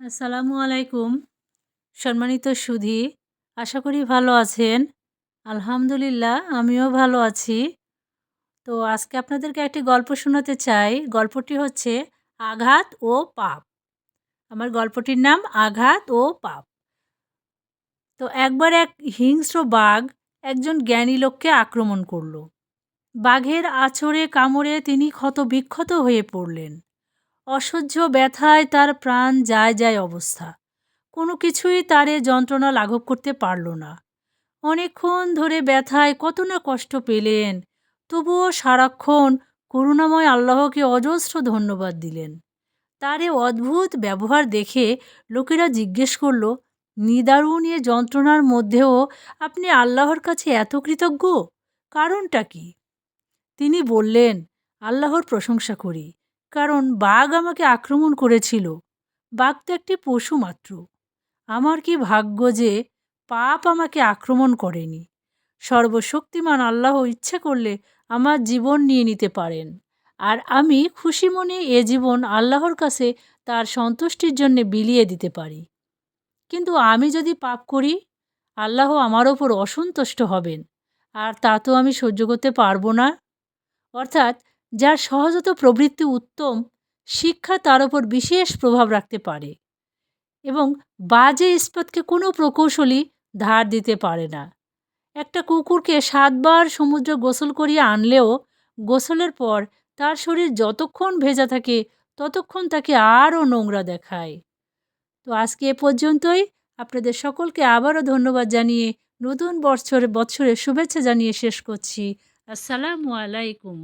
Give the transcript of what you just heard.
আসসালামু আলাইকুম। সম্মানিত সুধি, আশা করি ভালো আছেন। আলহামদুলিল্লাহ, আমিও ভালো আছি। তো আজকে আপনাদেরকে একটি গল্প শোনাতে চাই। গল্পটি হচ্ছে আঘাত ও পাপ। আমার গল্পটির নাম আঘাত ও পাপ। তো একবার এক হিংস্র বাঘ একজন জ্ঞানী লোককে আক্রমণ করল। বাঘের আছড়ে কামড়ে তিনি ক্ষত বিক্ষত হয়ে পড়লেন। অসহ্য ব্যথায় তার প্রাণ যায় যায় অবস্থা। কোনো কিছুই তারে যন্ত্রণা লাঘব করতে পারল না। অনেকক্ষণ ধরে ব্যথায় কত না কষ্ট পেলেন, তবুও সারাক্ষণ করুণাময় আল্লাহকে অজস্র ধন্যবাদ দিলেন। তার এ অদ্ভুত ব্যবহার দেখে লোকেরা জিজ্ঞেস করল, নিদারুণ এ যন্ত্রণার মধ্যেও আপনি আল্লাহর কাছে এত কৃতজ্ঞ? কারণটা কি? তিনি বললেন, আল্লাহর প্রশংসা করি। কারণ বাঘ আমাকে আক্রমণ করেছিল। বাঘ তো একটি পশু মাত্র। আমার কি ভাগ্য যে পাপ আমাকে আক্রমণ করেনি। সর্বশক্তিমান আল্লাহ ইচ্ছে করলে আমার জীবন নিয়ে নিতে পারেন। আর আমি খুশি মনে এ জীবন আল্লাহর কাছে তার সন্তুষ্টির জন্যে বিলিয়ে দিতে পারি। কিন্তু আমি যদি পাপ করি, আল্লাহ আমার ওপর অসন্তুষ্ট হবেন। আর তা তো আমি সহ্য করতে পারব না। অর্থাৎ যার সহজত প্রবৃত্তি উত্তম, শিক্ষা তার ওপর বিশেষ প্রভাব রাখতে পারে এবং বাজে ইস্পাতকে কোনো প্রকৌশলী ধার দিতে পারে না। একটা কুকুরকে সাতবার সমুদ্রে গোসল করিয়ে আনলেও গোসলের পর তার শরীর যতক্ষণ ভেজা থাকে ততক্ষণ তাকে আরও নোংরা দেখায়। তো আজকে এ পর্যন্তই। আপনাদের সকলকে আবারও ধন্যবাদ জানিয়ে নতুন বৎসরে বৎসরের শুভেচ্ছা জানিয়ে শেষ করছি। আসসালামু আলাইকুম।